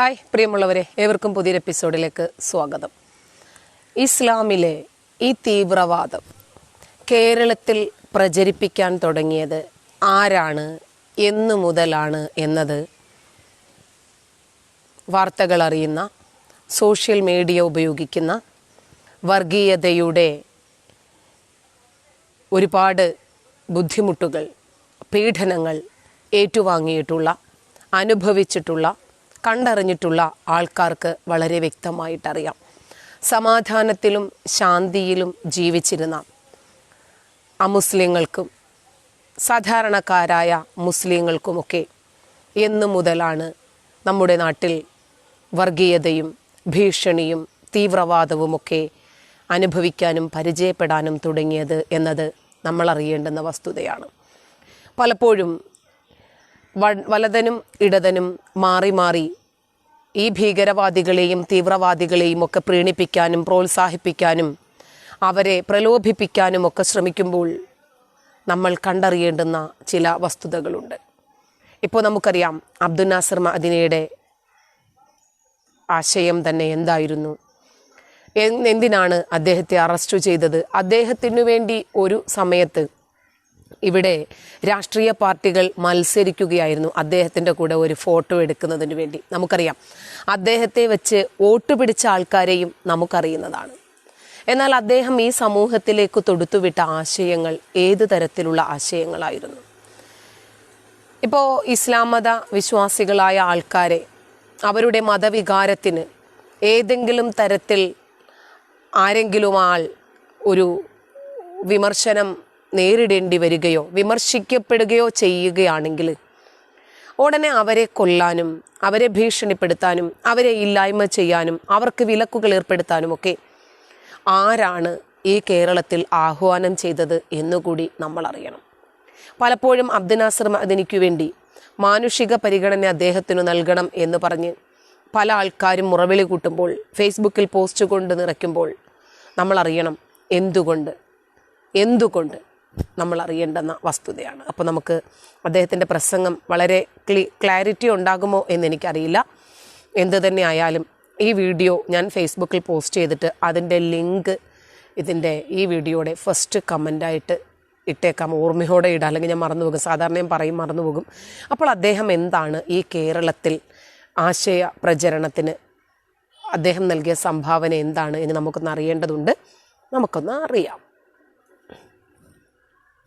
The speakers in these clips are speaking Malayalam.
ഹായ് പ്രിയമുള്ളവരെ ഏവർക്കും പുതിയൊരു എപ്പിസോഡിലേക്ക് സ്വാഗതം. ഇസ്ലാമിലെ ഈ തീവ്രവാദം കേരളത്തിൽ പ്രചരിപ്പിക്കാൻ തുടങ്ങിയത് ആരാണ് എന്നു മുതലാണ് എന്നത് വാർത്തകൾ അറിയുന്ന സോഷ്യൽ മീഡിയ ഉപയോഗിക്കുന്ന വർഗീയതയുടെ ഒരുപാട് ബുദ്ധിമുട്ടുകൾ പീഡനങ്ങൾ ഏറ്റുവാങ്ങിയിട്ടുള്ള അനുഭവിച്ചിട്ടുള്ള കണ്ടറിഞ്ഞിട്ടുള്ള ആൾക്കാർക്ക് വളരെ വ്യക്തമായിട്ടറിയാം. സമാധാനത്തിലും ശാന്തിയിലും ജീവിച്ചിരുന്ന അമുസ്ലിങ്ങൾക്കും സാധാരണക്കാരായ മുസ്ലിങ്ങൾക്കുമൊക്കെ എന്നു മുതലാണ് നമ്മുടെ നാട്ടിൽ വർഗീയതയും ഭീഷണിയും തീവ്രവാദവുമൊക്കെ അനുഭവിക്കാനും പരിചയപ്പെടാനും തുടങ്ങിയത് എന്നത് നമ്മൾ അറിയേണ്ടുന്ന വസ്തുതയാണ്. പലപ്പോഴും വലതനും ഇടതനും മാറി മാറി ഈ ഭീകരവാദികളെയും തീവ്രവാദികളെയും ഒക്കെ പ്രീണിപ്പിക്കാനും പ്രോത്സാഹിപ്പിക്കാനും അവരെ പ്രലോഭിപ്പിക്കാനും ഒക്കെ ശ്രമിക്കുമ്പോൾ നമ്മൾ കണ്ടറിയേണ്ടുന്ന ചില വസ്തുതകളുണ്ട്. ഇപ്പോൾ നമുക്കറിയാം അബ്ദുൽ നാസർ മദിനയുടെ ആശയം തന്നെ എന്തായിരുന്നു? എന്തിനാണ് അദ്ദേഹത്തെ അറസ്റ്റ് ചെയ്തത്? അദ്ദേഹത്തിനു വേണ്ടി ഒരു സമയത്ത് ഇവിടെ രാഷ്ട്രീയ പാർട്ടികൾ മത്സരിക്കുകയായിരുന്നു. അദ്ദേഹത്തിന്റെ കൂടെ ഒരു ഫോട്ടോ എടുക്കുന്നതിന് വേണ്ടി നമുക്കറിയാം. അദ്ദേഹത്തെ വെച്ച് വോട്ട് പിടിച്ച ആൾക്കാരെയും നമുക്കറിയുന്നതാണ്. എന്നാൽ അദ്ദേഹം ഈ സമൂഹത്തിലേക്ക് തൊടുത്തുവിട്ട ആശയങ്ങൾ ഏത് തരത്തിലുള്ള ആശയങ്ങളായിരുന്നു? ഇപ്പോൾ ഇസ്ലാം മത വിശ്വാസികളായ ആൾക്കാരെ അവരുടെ മതവികാരത്തിന് ഏതെങ്കിലും തരത്തിൽ ആരെങ്കിലും ആൾ ഒരു വിമർശനം നേരിടേണ്ടി വരികയോ വിമർശിക്കപ്പെടുകയോ ചെയ്യുകയാണെങ്കിൽ ഉടനെ അവരെ കൊല്ലാനും അവരെ ഭീഷണിപ്പെടുത്താനും അവരെ ഇല്ലായ്മ ചെയ്യാനും അവർക്ക് വിലക്കുകൾ ഏർപ്പെടുത്താനും ഒക്കെ ആരാണ് ഈ കേരളത്തിൽ ആഹ്വാനം ചെയ്തത് എന്നുകൂടി നമ്മൾ അറിയണം. പലപ്പോഴും അബ്ദുനാസർ മദനിക്കു വേണ്ടി മാനുഷിക പരിഗണന അദ്ദേഹത്തിന് നൽകണം എന്ന് പറഞ്ഞ് പല ആൾക്കാരും മുറവിളി കൂട്ടുമ്പോൾ ഫേസ്ബുക്കിൽ പോസ്റ്റ് കൊണ്ട് നിറയ്ക്കുമ്പോൾ നമ്മൾ അറിയണം എന്തുകൊണ്ട്? എന്തുകൊണ്ട്? നമ്മൾ അറിയേണ്ടെന്ന വസ്തുതയാണ്. അപ്പോൾ നമുക്ക് അദ്ദേഹത്തിന്റെ പ്രസംഗം വളരെ ക്ലി ക്ലാരിറ്റി ഉണ്ടാകുമോ എന്ന് എനിക്കറിയില്ല. എന്ത് തന്നെ ആയാലും ഈ വീഡിയോ ഞാൻ ഫേസ്ബുക്കിൽ പോസ്റ്റ് ചെയ്തിട്ട് അതിന്റെ ലിങ്ക് ഇതിന്റെ ഈ വീഡിയോയുടെ ഫസ്റ്റ് കമന്റായിട്ട് ഇട്ടേക്കാം. ഓർമ്മയോടെ ഇടാം. അല്ലെങ്കിൽ ഞാൻ മറന്നു പോകും സാധാരണ ഞാൻ പറയും മറന്നു പോകും അപ്പോൾ അദ്ദേഹം എന്താണ് ഈ കേരളത്തിൽ ആശയ പ്രചരണത്തിന് അദ്ദേഹം നൽകിയ സംഭാവന എന്താണ് എന്ന് നമുക്കൊന്ന് അറിയേണ്ടതുണ്ട്. നമുക്കൊന്ന് അറിയാം.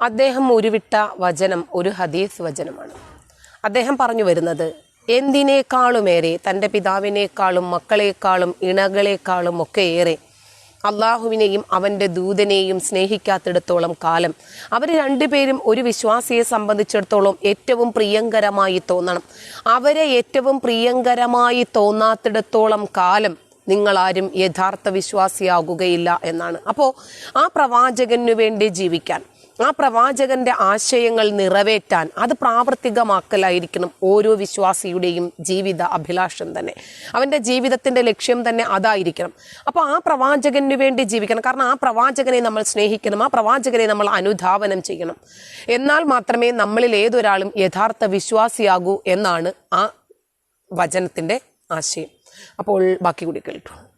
അദ്ദേഹം ഉരുവിട്ട വചനം ഒരു ഹദീസ് വചനമാണ്. അദ്ദേഹം പറഞ്ഞു വരുന്നത് എന്തിനേക്കാളുമേറെ തന്റെ പിതാവിനേക്കാളും മക്കളേക്കാളും ഇണകളെക്കാളും ഒക്കെ ഏറെ അള്ളാഹുവിനെയും അവന്റെ ദൂതനെയും സ്നേഹിക്കാത്തിടത്തോളം കാലം അവർ രണ്ടുപേരും ഒരു വിശ്വാസിയെ സംബന്ധിച്ചിടത്തോളം ഏറ്റവും പ്രിയങ്കരമായി തോന്നണം. അവരെ ഏറ്റവും പ്രിയങ്കരമായി തോന്നാത്തിടത്തോളം കാലം നിങ്ങളാരും യഥാർത്ഥ വിശ്വാസിയാകുകയില്ല എന്നാണ്. അപ്പോൾ ആ പ്രവാചകനു വേണ്ടി ജീവിക്കാൻ ആ പ്രവാചകന്റെ ആശയങ്ങൾ നിറവേറ്റാൻ അത് പ്രാവർത്തികമാക്കലായിരിക്കണം ഓരോ വിശ്വാസിയുടെയും ജീവിത അഭിലാഷം തന്നെ. അവന്റെ ജീവിതത്തിന്റെ ലക്ഷ്യം തന്നെ അതായിരിക്കണം. അപ്പോൾ ആ പ്രവാചകന് വേണ്ടി ജീവിക്കണം. കാരണം ആ പ്രവാചകനെ നമ്മൾ സ്നേഹിക്കണം ആ പ്രവാചകനെ നമ്മൾ അനുധാവനം ചെയ്യണം. എന്നാൽ മാത്രമേ നമ്മളിൽ ഏതൊരാളും യഥാർത്ഥ വിശ്വാസിയാകൂ എന്നാണ് ആ വചനത്തിന്റെ ആശയം. അപ്പോൾ ബാക്കി കൂടി കേട്ടു.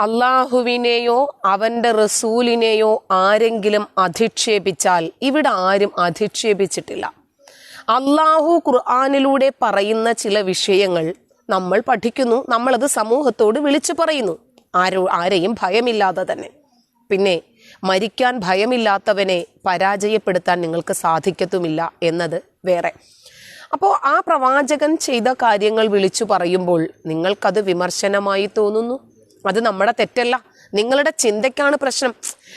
അള്ളാഹുവിനെയോ അവന്റെ റസൂലിനെയോ ആരെങ്കിലും അധിക്ഷേപിച്ചാൽ ഇവിടെ ആരും അധിക്ഷേപിച്ചിട്ടില്ല. അള്ളാഹു ഖുർആാനിലൂടെ പറയുന്ന ചില വിഷയങ്ങൾ നമ്മൾ പഠിക്കുന്നു നമ്മളത് സമൂഹത്തോട് വിളിച്ചു പറയുന്നു. ആരോ ആരെയും ഭയമില്ലാതെ തന്നെ. പിന്നെ മരിക്കാൻ ഭയമില്ലാത്തവനെ പരാജയപ്പെടുത്താൻ നിങ്ങൾക്ക് സാധിക്കത്തുമില്ല എന്നത് വേറെ. അപ്പോൾ ആ പ്രവാചകൻ ചെയ്ത കാര്യങ്ങൾ വിളിച്ചു പറയുമ്പോൾ നിങ്ങൾക്കത് വിമർശനമായി തോന്നുന്നു? അത് നമ്മുടെ തെറ്റല്ല. നിങ്ങളുടെ ചിന്തയ്ക്കാണ് പ്രശ്നം.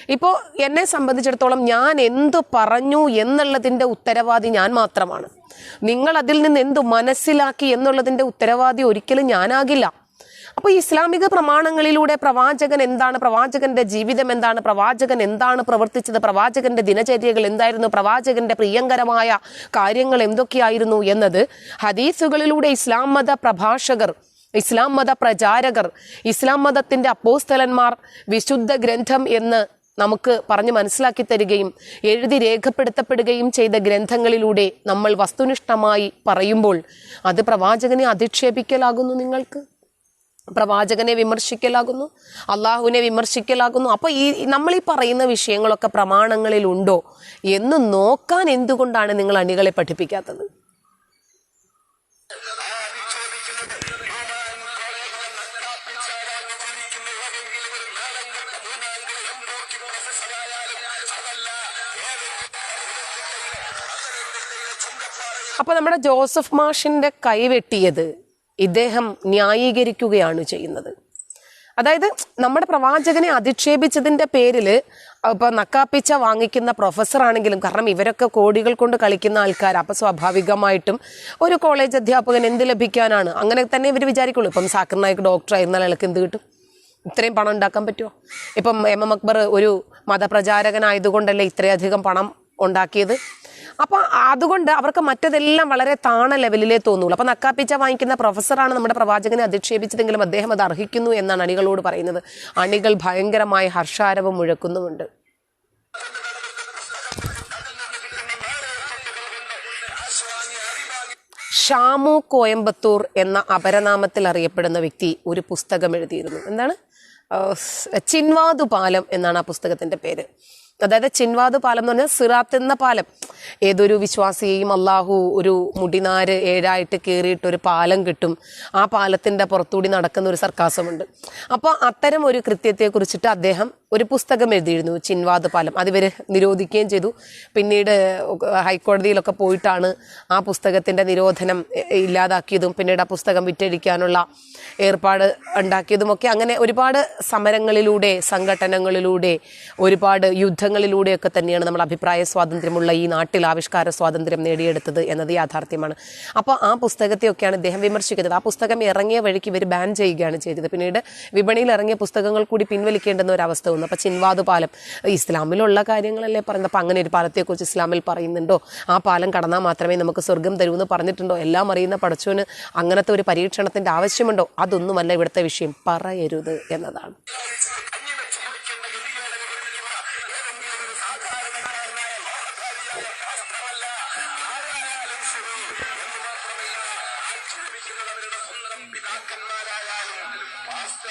ഇപ്പോൾ എന്നെ സംബന്ധിച്ചിടത്തോളം ഞാൻ എന്ത് പറഞ്ഞു എന്നുള്ളതിന്റെ ഉത്തരവാദി ഞാൻ മാത്രമാണ്. നിങ്ങൾ അതിൽ നിന്ന് എന്തു മനസ്സിലാക്കി എന്നുള്ളതിന്റെ ഉത്തരവാദി ഒരിക്കലും ഞാനാകില്ല. അപ്പോൾ ഇസ്ലാമിക പ്രമാണങ്ങളിലൂടെ പ്രവാചകൻ എന്താണ്? പ്രവാചകന്റെ ജീവിതം എന്താണ്? പ്രവാചകൻ എന്താണ് പ്രവർത്തിച്ചത്? പ്രവാചകന്റെ ദിനചര്യകൾ എന്തായിരുന്നു? പ്രവാചകന്റെ പ്രിയങ്കരമായ കാര്യങ്ങൾ എന്തൊക്കെയായിരുന്നു എന്നത് ഹദീസുകളിലൂടെ ഇസ്ലാം മത പ്രഭാഷകർ ഇസ്ലാം മത പ്രചാരകർ ഇസ്ലാം മതത്തിന്റെ അപ്പോസ്തലന്മാർ വിശുദ്ധ ഗ്രന്ഥം എന്ന് നമുക്ക് പറഞ്ഞു മനസ്സിലാക്കി തരികയും എഴുതി രേഖപ്പെടുത്തപ്പെടുകയും ചെയ്ത ഗ്രന്ഥങ്ങളിലൂടെ നമ്മൾ വസ്തുനിഷ്ഠമായി പറയുമ്പോൾ അത് പ്രവാചകനെ അധിക്ഷേപിക്കലാകുന്നു നിങ്ങൾക്ക്? പ്രവാചകനെ വിമർശിക്കലാകുന്നു? അള്ളാഹുവിനെ വിമർശിക്കലാകുന്നു? അപ്പൊ ഈ നമ്മൾ ഈ പറയുന്ന വിഷയങ്ങളൊക്കെ പ്രമാണങ്ങളിലുണ്ടോ എന്ന് നോക്കാൻ എന്തുകൊണ്ടാണ് നിങ്ങൾ അണികളെ പഠിപ്പിക്കാത്തത്? അപ്പൊ നമ്മുടെ ജോസഫ് മാഷിന്റെ കൈവെട്ടിയത് ഇദ്ദേഹം ന്യായീകരിക്കുകയാണ് ചെയ്യുന്നത്. അതായത് നമ്മുടെ പ്രവാചകനെ അധിക്ഷേപിച്ചതിന്റെ പേരിൽ ഇപ്പൊ നക്കാപ്പിച്ച വാങ്ങിക്കുന്ന പ്രൊഫസർ ആണെങ്കിലും കാരണം ഇവരൊക്കെ കോടികൾ കൊണ്ട് കളിക്കുന്ന ആൾക്കാർ അപ്പൊ സ്വാഭാവികമായിട്ടും ഒരു കോളേജ് അധ്യാപകൻ എന്ത് ലഭിക്കാനാണ്? അങ്ങനെ തന്നെ ഇവർ വിചാരിക്കുള്ളൂ. ഇപ്പം സാക്കർ നായിക് ഡോക്ടർ ആയിരുന്നാൽ അയാൾക്ക് എന്ത് കിട്ടും? ഇത്രയും പണം ഉണ്ടാക്കാൻ പറ്റുമോ ഇപ്പം എം എം അക്ബർ ഒരു മതപ്രചാരകനായതുകൊണ്ടല്ലേ ഇത്രയധികം പണം ഉണ്ടാക്കിയത്? അപ്പൊ അതുകൊണ്ട് അവർക്ക് മറ്റതെല്ലാം വളരെ താണ ലെവലിലേ തോന്നുള്ളൂ. അപ്പൊ നക്കാപ്പിച്ച വാങ്ങിക്കുന്ന പ്രൊഫസറാണ് നമ്മുടെ പ്രവാചകനെ അധിക്ഷേപിച്ചതെങ്കിലും അദ്ദേഹം അത് അർഹിക്കുന്നു എന്നാണ് അണികളോട് പറയുന്നത്. അണികൾ ഭയങ്കരമായ ഹർഷാരവം മുഴക്കുന്നുമുണ്ട്. ഷാമു കോയമ്പത്തൂർ എന്ന അപരനാമത്തിൽ അറിയപ്പെടുന്ന വ്യക്തി ഒരു പുസ്തകം എഴുതിയിരുന്നു. എന്താണ്? ചിൻവാതു പാലം എന്നാണ് ആ പുസ്തകത്തിന്റെ പേര്. അതായത് ചിൻവാദ് പാലം എന്ന് പറഞ്ഞാൽ സിറാത്ത് എന്ന പാലം. ഏതൊരു വിശ്വാസിയെയും അള്ളാഹു ഒരു മുടിനാര് ഏഴായിട്ട് കയറിയിട്ട് ഒരു പാലം കിട്ടും. ആ പാലത്തിന്റെ പുറത്തുകൂടി നടക്കുന്ന ഒരു സർക്കാസമുണ്ട്. അപ്പോൾ അത്തരം ഒരു കൃത്യത്തെ കുറിച്ചിട്ട് അദ്ദേഹം ഒരു പുസ്തകം എഴുതിയിരുന്നു ചിൻവാദ് പാലം. അത് ഇവർ നിരോധിക്കുകയും ചെയ്തു. പിന്നീട് ഹൈക്കോടതിയിലൊക്കെ പോയിട്ടാണ് ആ പുസ്തകത്തിന്റെ നിരോധനം ഇല്ലാതാക്കിയതും പിന്നീട് ആ പുസ്തകം വിറ്റഴിക്കാനുള്ള ഏർപ്പാട് ഉണ്ടാക്കിയതുമൊക്കെ. അങ്ങനെ ഒരുപാട് സമരങ്ങളിലൂടെ സംഘടനകളിലൂടെ ഒരുപാട് യുദ്ധങ്ങളിലൂടെയൊക്കെ തന്നെയാണ് നമ്മൾ അഭിപ്രായ സ്വാതന്ത്ര്യമുള്ള ഈ നാട്ടിൽ ആവിഷ്കാര സ്വാതന്ത്ര്യം നേടിയെടുത്തത് എന്നത് യാഥാർത്ഥ്യമാണ്. അപ്പോൾ ആ പുസ്തകത്തെയൊക്കെയാണ് ഇദ്ദേഹം വിമർശിക്കുന്നത്. ആ പുസ്തകം ഇറങ്ങിയ വഴിക്ക് ഇവർ ബാൻ ചെയ്യുകയാണ് ചെയ്തത്. പിന്നീട് വിപണിയിൽ ഇറങ്ങിയ പുസ്തകങ്ങൾ കൂടി പിൻവലിക്കേണ്ടുന്ന ഒരു അവസ്ഥ വന്നു. അപ്പോൾ ചിൻവാദ് പാലം ഇസ്ലാമിലുള്ള കാര്യങ്ങളല്ലേ പറയുന്നത്. അപ്പോൾ അങ്ങനെ ഒരു പാലത്തെക്കുറിച്ച് ഇസ്ലാമിൽ പറയുന്നുണ്ടോ? ആ പാലം കടന്നാൽ മാത്രമേ നമുക്ക് സ്വർഗം തരൂ എന്ന് പറഞ്ഞിട്ടുണ്ടോ? എല്ലാം അറിയുന്ന പടച്ചോന് അങ്ങനത്തെ ഒരു പരീക്ഷണത്തിന്റെ ആവശ്യമുണ്ടോ? അതൊന്നുമല്ല ഇവിടുത്തെ വിഷയം. പറയരുത് എന്നതാണ്.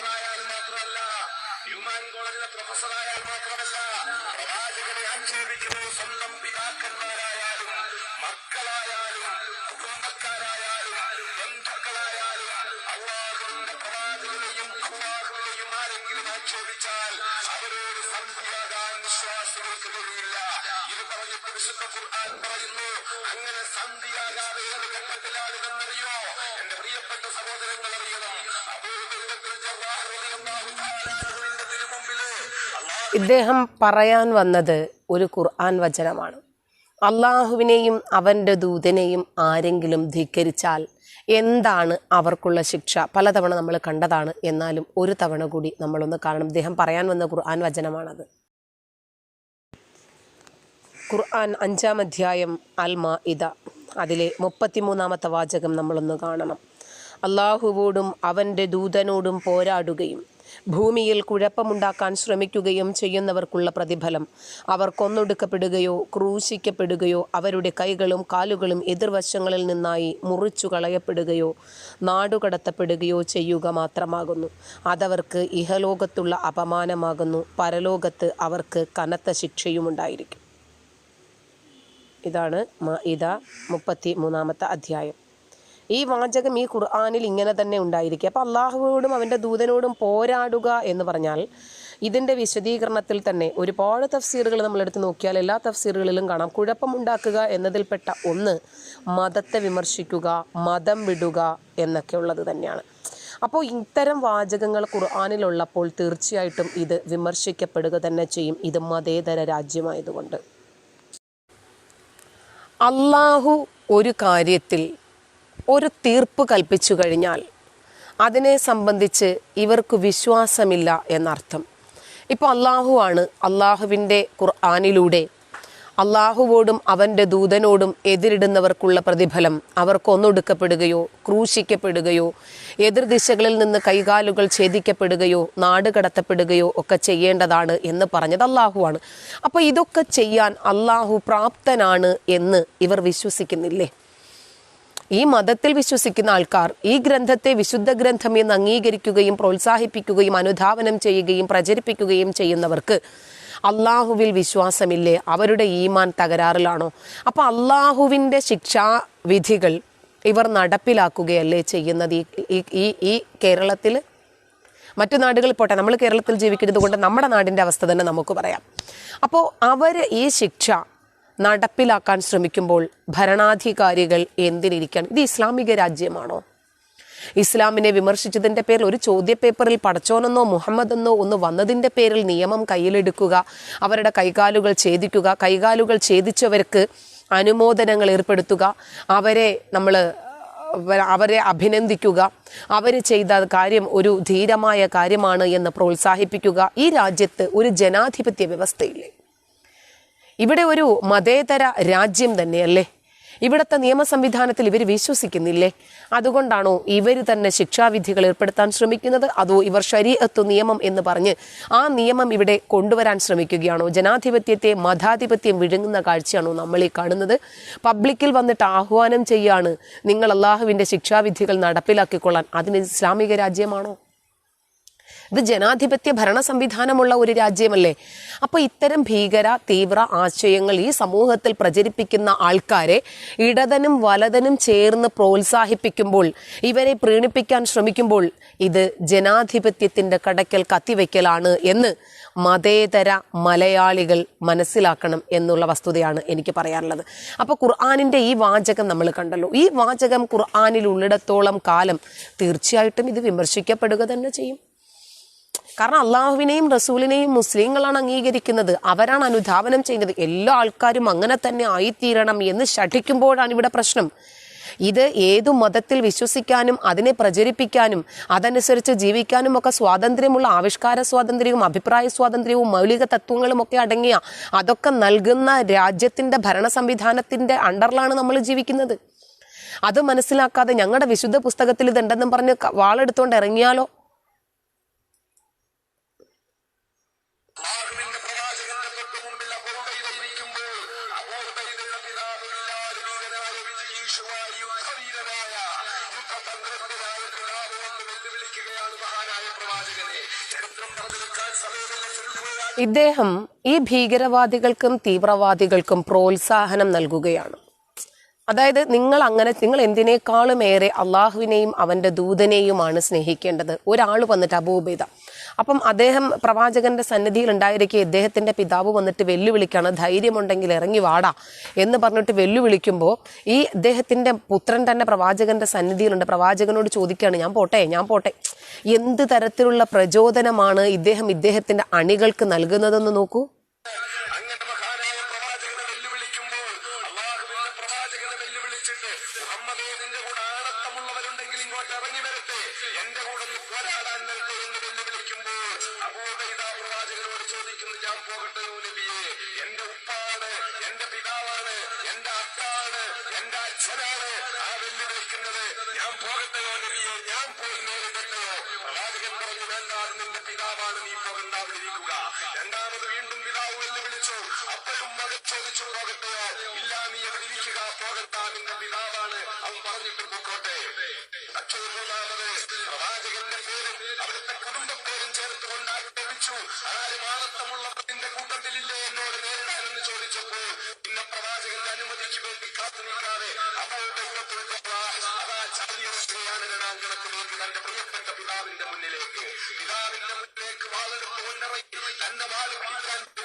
പാസ്റ്ററായാലും മാത്രമല്ല ഹ്യൂമാൻ കോളേജിലെ പ്രൊഫസറായാൽ മാത്രമല്ല പ്രവാചകനെ ആക്ഷേപിക്കുന്നത് സ്വന്തം പിതാക്കന്മാരായാലും മക്കളായാലും കുടുംബക്കാരായാലും ബന്ധുക്കളായാലും അള്ളാഹുവിന്റെ പ്രവാചകനെയും അള്ളാഹുവിനെയും ആരെങ്കിലും ആക്ഷേപിച്ചാൽ അവരോട് സന്ധിയാകാൻ വിശ്വാസികൾക്ക് കഴിയില്ല. ഇത് പറഞ്ഞ് വിശുദ്ധ ഖുർആൻ പറയുന്നു ഇദ്ദേഹം പറയാൻ വന്നത് ഒരു ഖുർആൻ വചനമാണ്. അള്ളാഹുവിനെയും അവന്റെ ദൂതനെയും ആരെങ്കിലും ധിക്കരിച്ചാൽ എന്താണ് അവർക്കുള്ള ശിക്ഷ? പലതവണ നമ്മൾ കണ്ടതാണ്. എന്നാലും ഒരു തവണ കൂടി നമ്മളൊന്ന് കാണണം. ഇദ്ദേഹം പറയാൻ വന്ന ഖുർആൻ വചനമാണത്. ഖുർആൻ അഞ്ചാം അധ്യായം അൽ ഇത അതിലെ മുപ്പത്തിമൂന്നാമത്തെ വാചകം നമ്മളൊന്ന് കാണണം. അള്ളാഹുവോടും അവന്റെ ദൂതനോടും പോരാടുകയും ഭൂമിയിൽ കുഴപ്പമുണ്ടാക്കാൻ ശ്രമിക്കുകയും ചെയ്യുന്നവർക്കുള്ള പ്രതിഫലം. അവർ കൊന്നൊടുക്കപ്പെടുകയോ ക്രൂശിക്കപ്പെടുകയോ അവരുടെ കൈകളും കാലുകളും എതിർവശങ്ങളിൽ നിന്നായി മുറിച്ചു കളയപ്പെടുകയോ നാടുകടത്തപ്പെടുകയോ ചെയ്യുക മാത്രമാകുന്നു. അതവർക്ക് ഇഹലോകത്തുള്ള അപമാനമാകുന്നു. പരലോകത്ത് അവർക്ക് കനത്ത ശിക്ഷയുമുണ്ടായിരിക്കും. ഇതാണ് ഇതാ മുപ്പത്തി മൂന്നാമത്തെ അധ്യായം. ഈ വാചകം ഈ ഖുർആാനിൽ ഇങ്ങനെ തന്നെ ഉണ്ടായിരിക്കുക അപ്പോൾ അള്ളാഹുവോടും അവന്റെ ദൂതനോടും പോരാടുക എന്ന് പറഞ്ഞാൽ ഇതിന്റെ വിശദീകരണത്തിൽ തന്നെ ഒരുപാട് തഫ്സീറുകൾ നമ്മളെടുത്ത് നോക്കിയാൽ എല്ലാ തഫ്സീറുകളിലും കാണാം. കുഴപ്പമുണ്ടാക്കുക എന്നതിൽപ്പെട്ട ഒന്ന് മതത്തെ വിമർശിക്കുക മതം വിടുക എന്നൊക്കെ ഉള്ളത് തന്നെയാണ്. അപ്പോൾ ഇത്തരം വാചകങ്ങൾ ഖുർആാനിലുള്ളപ്പോൾ തീർച്ചയായിട്ടും ഇത് വിമർശിക്കപ്പെടുക തന്നെ ചെയ്യും. ഇത് മതേതര രാജ്യമായതുകൊണ്ട്. അള്ളാഹു ഒരു കാര്യത്തിൽ ഒരു തീർപ്പ് കൽപ്പിച്ചു കഴിഞ്ഞാൽ അതിനെ സംബന്ധിച്ച് ഇവർക്ക് വിശ്വാസമില്ല എന്നർത്ഥം. ഇപ്പോൾ അള്ളാഹു ആണ് അള്ളാഹുവിന്റെ ഖുർആാനിലൂടെ അള്ളാഹുവോടും അവന്റെ ദൂതനോടും എതിരിടുന്നവർക്കുള്ള പ്രതിഫലം അവർ കൊന്നൊടുക്കപ്പെടുകയോ ക്രൂശിക്കപ്പെടുകയോ എതിർദിശകളിൽ നിന്ന് കൈകാലുകൾ ഛേദിക്കപ്പെടുകയോ നാട് കടത്തപ്പെടുകയോ ഒക്കെ ചെയ്യേണ്ടതാണ് എന്ന് പറഞ്ഞത് അള്ളാഹുവാണ് അപ്പോൾ ഇതൊക്കെ ചെയ്യാൻ അള്ളാഹു പ്രാപ്തനാണ് എന്ന് ഇവർ വിശ്വസിക്കുന്നില്ലേ? ഈ മതത്തിൽ വിശ്വസിക്കുന്ന ആൾക്കാർ ഈ ഗ്രന്ഥത്തെ വിശുദ്ധ ഗ്രന്ഥം എന്ന് അംഗീകരിക്കുകയും പ്രോത്സാഹിപ്പിക്കുകയും അനുധാവനം ചെയ്യുകയും പ്രചരിപ്പിക്കുകയും ചെയ്യുന്നവർക്ക് അള്ളാഹുവിൽ വിശ്വാസമില്ലേ? അവരുടെ ഈമാൻ തകരാറിലാണോ? അപ്പോൾ അള്ളാഹുവിന്റെ ശിക്ഷാവിധികൾ ഇവർ നടപ്പിലാക്കുകയല്ലേ ചെയ്യുന്നത് ഈ ഈ ഈ കേരളത്തിൽ? മറ്റു നാടുകളിൽ പോട്ടെ നമ്മൾ കേരളത്തിൽ ജീവിക്കുന്നത് കൊണ്ട് നമ്മുടെ നാടിന്റെ അവസ്ഥ തന്നെ നമുക്ക് പറയാം. അപ്പോൾ അവർ ഈ ശിക്ഷ നടപ്പിലാക്കാൻ ശ്രമിക്കുമ്പോൾ ഭരണാധികാരികൾ എന്തിനിരിക്കണം ഇത് ഇസ്ലാമിക രാജ്യമാണോ? ഇസ്ലാമിനെ വിമർശിച്ചതിന്റെ പേരിൽ ഒരു ചോദ്യപേപ്പറിൽ പടച്ചോനെന്നോ മുഹമ്മദെന്നോ ഒന്ന് വന്നതിന്റെ പേരിൽ നിയമം കയ്യിലെടുക്കുക അവരുടെ കൈകാലുകൾ ഛേദിക്കുക കൈകാലുകൾ ഛേദിച്ചവർക്ക് അനുമോദനങ്ങൾ ഏർപ്പെടുത്തുക അവരെ നമ്മൾ അവരെ അഭിനന്ദിക്കുക അവർ ചെയ്ത കാര്യം ഒരു ധീരമായ കാര്യമാണ് എന്ന് പ്രോത്സാഹിപ്പിക്കുക. ഈ രാജ്യത്ത് ഒരു ജനാധിപത്യ വ്യവസ്ഥയില്ലേ? ഇവിടെ ഒരു മതേതര രാജ്യം തന്നെയല്ലേ? ഇവിടുത്തെ നിയമ സംവിധാനത്തിൽ ഇവർ വിശ്വസിക്കുന്നില്ലേ? അതുകൊണ്ടാണോ ഇവർ തന്നെ ശിക്ഷാവിധികൾ ഏർപ്പെടുത്താൻ ശ്രമിക്കുന്നത്? അതോ ഇവർ ശരീഅത്തു നിയമം എന്ന് പറഞ്ഞ് ആ നിയമം ഇവിടെ കൊണ്ടുവരാൻ ശ്രമിക്കുകയാണോ? ജനാധിപത്യത്തെ മതാധിപത്യം വിഴുങ്ങുന്ന കാഴ്ചയാണോ നമ്മൾ ഈ കാണുന്നത്? പബ്ലിക്കിൽ വന്നിട്ട് ആഹ്വാനം ചെയ്യാണ് നിങ്ങൾ അള്ളാഹുവിന്റെ ശിക്ഷാവിധികൾ നടപ്പിലാക്കിക്കൊള്ളാൻ. അതിന് ഇസ്ലാമിക രാജ്യമാണോ? ഇത് ജനാധിപത്യ ഭരണ സംവിധാനമുള്ള ഒരു രാജ്യമല്ലേ? അപ്പോൾ ഇത്തരം ഭീകര തീവ്ര ആശയങ്ങൾ ഈ സമൂഹത്തിൽ പ്രചരിപ്പിക്കുന്ന ആൾക്കാരെ ഇടതനും വലതനും ചേർന്ന് പ്രോത്സാഹിപ്പിക്കുമ്പോൾ ഇവരെ പ്രീണിപ്പിക്കാൻ ശ്രമിക്കുമ്പോൾ ഇത് ജനാധിപത്യത്തിന്റെ കടക്കൽ കത്തിവെക്കലാണ് എന്ന് മതേതര മലയാളികൾ മനസ്സിലാക്കണം എന്നുള്ള വസ്തുതയാണ് എനിക്ക് പറയാനുള്ളത്. അപ്പോൾ ഖുർആാനിന്റെ ഈ വാചകം നമ്മൾ കണ്ടല്ലോ. ഈ വാചകം ഖുർആാനിൽ ഉള്ളിടത്തോളം കാലം തീർച്ചയായിട്ടും ഇത് വിമർശിക്കപ്പെടുക തന്നെ ചെയ്യും. കാരണം അള്ളാഹുവിനെയും റസൂലിനെയും മുസ്ലിങ്ങളാണ് അംഗീകരിക്കുന്നത്. അവരാണ് അനുധാവനം ചെയ്യുന്നത് എല്ലാ ആൾക്കാരും അങ്ങനെ തന്നെ ആയിത്തീരണം എന്ന് ശഠിക്കുമ്പോഴാണ് ഇവിടെ പ്രശ്നം. ഇത് ഏതു മതത്തിൽ വിശ്വസിക്കാനും അതിനെ പ്രചരിപ്പിക്കാനും അതനുസരിച്ച് ജീവിക്കാനും ഒക്കെ സ്വാതന്ത്ര്യമുള്ള ആവിഷ്കാര സ്വാതന്ത്ര്യവും അഭിപ്രായ സ്വാതന്ത്ര്യവും മൗലിക തത്വങ്ങളും ഒക്കെ അടങ്ങിയ അതൊക്കെ നൽകുന്ന രാജ്യത്തിന്റെ ഭരണ സംവിധാനത്തിന്റെ അണ്ടറിലാണ് നമ്മൾ ജീവിക്കുന്നത്. അത് മനസ്സിലാക്കാതെ ഞങ്ങളുടെ വിശുദ്ധ പുസ്തകത്തിൽ ഇതുണ്ടെന്നും പറഞ്ഞ് വാളെടുത്തുകൊണ്ട് ഇറങ്ങിയാലോ? മഹാനായ പ്രവാചകനെ ഇദ്ദേഹം ഈ ഭീകരവാദികൾക്കും തീവ്രവാദികൾക്കും പ്രോത്സാഹനം നൽകുകയാണ്. അതായത് നിങ്ങൾ അങ്ങനെ നിങ്ങൾ എന്തിനേക്കാളും ഏറെ അള്ളാഹുവിനെയും അവന്റെ ദൂതനെയുമാണ് സ്നേഹിക്കേണ്ടത്. ഒരാൾ വന്നിട്ട് അബൂബൈദ. അപ്പം അദ്ദേഹം പ്രവാചകന്റെ സന്നിധിയിൽ ഉണ്ടായിരിക്കെ ഇദ്ദേഹത്തിന്റെ പിതാവ് വന്നിട്ട് വെല്ലുവിളിക്കാണ് ധൈര്യമുണ്ടെങ്കിൽ ഇറങ്ങി വാടാ എന്ന് പറഞ്ഞിട്ട് വെല്ലുവിളിക്കുമ്പോൾ ഈ അദ്ദേഹത്തിന്റെ പുത്രൻ തന്നെ പ്രവാചകന്റെ സന്നിധിയിലുണ്ട്. പ്രവാചകനോട് ചോദിക്കുകയാണ് ഞാൻ പോട്ടെ ഞാൻ പോട്ടെ. എന്ത് തരത്തിലുള്ള പ്രചോദനമാണ് ഇദ്ദേഹം ഇദ്ദേഹത്തിന്റെ അണികൾക്ക് നൽകുന്നതെന്ന് നോക്കൂ. ചെയ്യുക രണ്ടാമത് വീണ്ടും പിതാവ് എന്ന് വിളിച്ചു അപ്പോഴും മകൻ ചോദിച്ചു പോകട്ടെയോ? ഇല്ല നീ അവിടെ പോകട്ടാ നിന്റെ வாழ்க்கை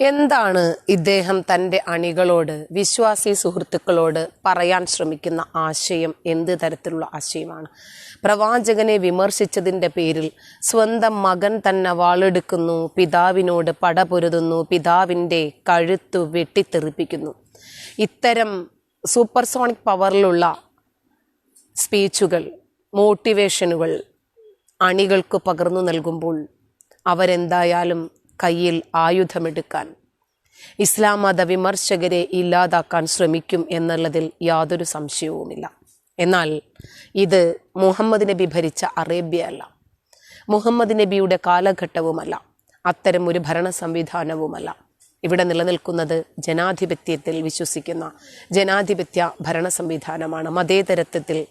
എന്താണ് ഇദ്ദേഹം തന്റെ അണികളോട് വിശ്വാസി സുഹൃത്തുക്കളോട് പറയാൻ ശ്രമിക്കുന്ന ആശയം? എന്ത് തരത്തിലുള്ള ആശയമാണ്? പ്രവാചകനെ വിമർശിച്ചതിന്റെ പേരിൽ സ്വന്തം മകൻ തന്നെ വാളെടുക്കുന്നു പിതാവിനോട് പടപൊരുതുന്നു പിതാവിന്റെ കഴുത്തു വെട്ടിത്തെറിപ്പിക്കുന്നു. ഇത്തരം സൂപ്പർസോണിക് പവറിലുള്ള സ്പീച്ചുകൾ മോട്ടിവേഷനുകൾ അണികൾക്ക് പകർന്നു നൽകുമ്പോൾ അവരെന്തായാലും കയ്യിൽ ആയുധമെടുക്കാൻ ഇസ്ലാം മത വിമർശകരെ ഇല്ലാതാക്കാൻ ശ്രമിക്കും എന്നുള്ളതിൽ യാതൊരു സംശയവുമില്ല. എന്നാൽ ഇത് മുഹമ്മദ് നബി ഭരിച്ച അറേബ്യ അല്ല. മുഹമ്മദ് നബിയുടെ കാലഘട്ടവുമല്ല. അത്തരം ഒരു ഭരണ സംവിധാനവുമല്ല. ഇവിടെ നിലനിൽക്കുന്നത് ജനാധിപത്യത്തിൽ വിശ്വസിക്കുന്ന ജനാധിപത്യ ഭരണ സംവിധാനമാണ്. മതേതരത്വത്തിൽ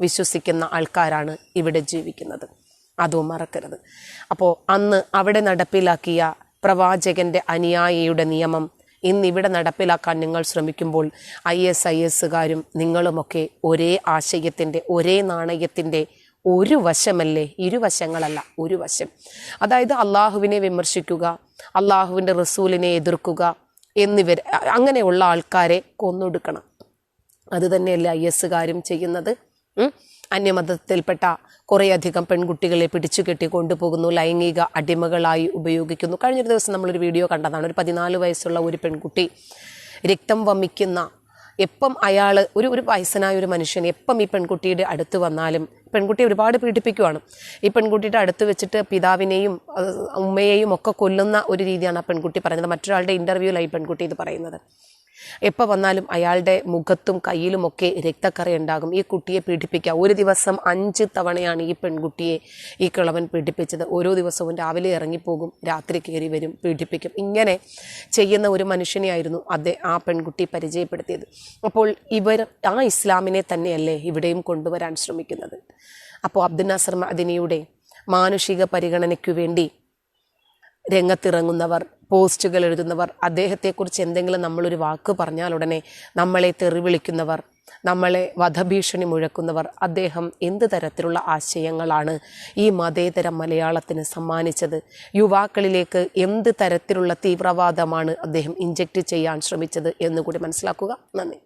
വിശ്വസിക്കുന്ന ആൾക്കാരാണ് ഇവിടെ ജീവിക്കുന്നത്. അതും മറക്കരുത്. അപ്പോൾ അന്ന് അവിടെ നടപ്പിലാക്കിയ പ്രവാചകന്റെ അനുയായിയുടെ നിയമം ഇന്നിവിടെ നടപ്പിലാക്കാൻ നിങ്ങൾ ശ്രമിക്കുമ്പോൾ ഐ എസ് ഐ എസുകാരും നിങ്ങളുമൊക്കെ ഒരേ ആശയത്തിന്റെ ഒരേ നാണയത്തിന്റെ ഒരു വശമല്ലേ? ഇരുവശങ്ങളല്ല ഒരു വശം. അതായത് അള്ളാഹുവിനെ വിമർശിക്കുക അള്ളാഹുവിന്റെ റസൂലിനെ എതിർക്കുക എന്നിവർ അങ്ങനെയുള്ള ആൾക്കാരെ കൊന്നൊടുക്കണം. അത് തന്നെയല്ലേ ഐ എസ്സുകാരും ചെയ്യുന്നത്? അന്യമതത്തിൽപ്പെട്ട കുറേയധികം പെൺകുട്ടികളെ പിടിച്ചു കെട്ടി കൊണ്ടുപോകുന്നു ലൈംഗിക അടിമകളായി ഉപയോഗിക്കുന്നു. കഴിഞ്ഞൊരു ദിവസം നമ്മളൊരു വീഡിയോ കണ്ടതാണ്. ഒരു പതിനാല് വയസ്സുള്ള ഒരു പെൺകുട്ടി രക്തം വമിക്കുന്ന എപ്പം അയാൾ ഒരു ഒരു വയസ്സനായ ഒരു മനുഷ്യൻ എപ്പം ഈ പെൺകുട്ടിയുടെ അടുത്ത് വന്നാലും പെൺകുട്ടിയെ ഒരുപാട് പീഡിപ്പിക്കുവാണ്. ഈ പെൺകുട്ടിയുടെ അടുത്ത് വെച്ചിട്ട് പിതാവിനെയും ഉമ്മയെയും ഒക്കെ കൊല്ലുന്ന ഒരു രീതിയാണ് ആ പെൺകുട്ടി പറയുന്നത്. മറ്റൊരാളുടെ ഇന്റർവ്യൂവിലായി പെൺകുട്ടി ഇത് പറയുന്നത്. എപ്പോൾ വന്നാലും അയാളുടെ മുഖത്തും കയ്യിലുമൊക്കെ രക്തക്കറി ഉണ്ടാകും. ഈ കുട്ടിയെ പീഡിപ്പിക്കുക ഒരു ദിവസം അഞ്ച് തവണയാണ് ഈ പെൺകുട്ടിയെ ഈ കിളവൻ പീഡിപ്പിച്ചത്. ഓരോ ദിവസവും രാവിലെ ഇറങ്ങിപ്പോകും രാത്രി കയറി വരും പീഡിപ്പിക്കും. ഇങ്ങനെ ചെയ്യുന്ന ഒരു മനുഷ്യനെയായിരുന്നു അതെ ആ പെൺകുട്ടി പരിചയപ്പെടുത്തിയത്. അപ്പോൾ ഇവർ ആ ഇസ്ലാമിനെ തന്നെയല്ലേ ഇവിടെയും കൊണ്ടുവരാൻ ശ്രമിക്കുന്നത്? അപ്പോൾ അബ്ദുൽ നാസർ മദിനിയുടെ മാനുഷിക പരിഗണനയ്ക്കു വേണ്ടി രംഗത്തിറങ്ങുന്നവർ പോസ്റ്റുകൾ എഴുതുന്നവർ അദ്ദേഹത്തെക്കുറിച്ച് എന്തെങ്കിലും നമ്മളൊരു വാക്ക് പറഞ്ഞാൽ ഉടനെ നമ്മളെ തെറി വിളിക്കുന്നവർ നമ്മളെ വധഭീഷണി മുഴക്കുന്നവർ അദ്ദേഹം എന്ത് തരത്തിലുള്ള ആശയങ്ങളാണ് ഈ മതേതര മലയാളത്തിന് സമ്മാനിച്ചത്? യുവാക്കളിലേക്ക് എന്ത് തരത്തിലുള്ള തീവ്രവാദമാണ് അദ്ദേഹം ഇഞ്ചക്റ്റ് ചെയ്യാൻ ശ്രമിച്ചത് എന്നുകൂടി മനസ്സിലാക്കുക. നന്ദി.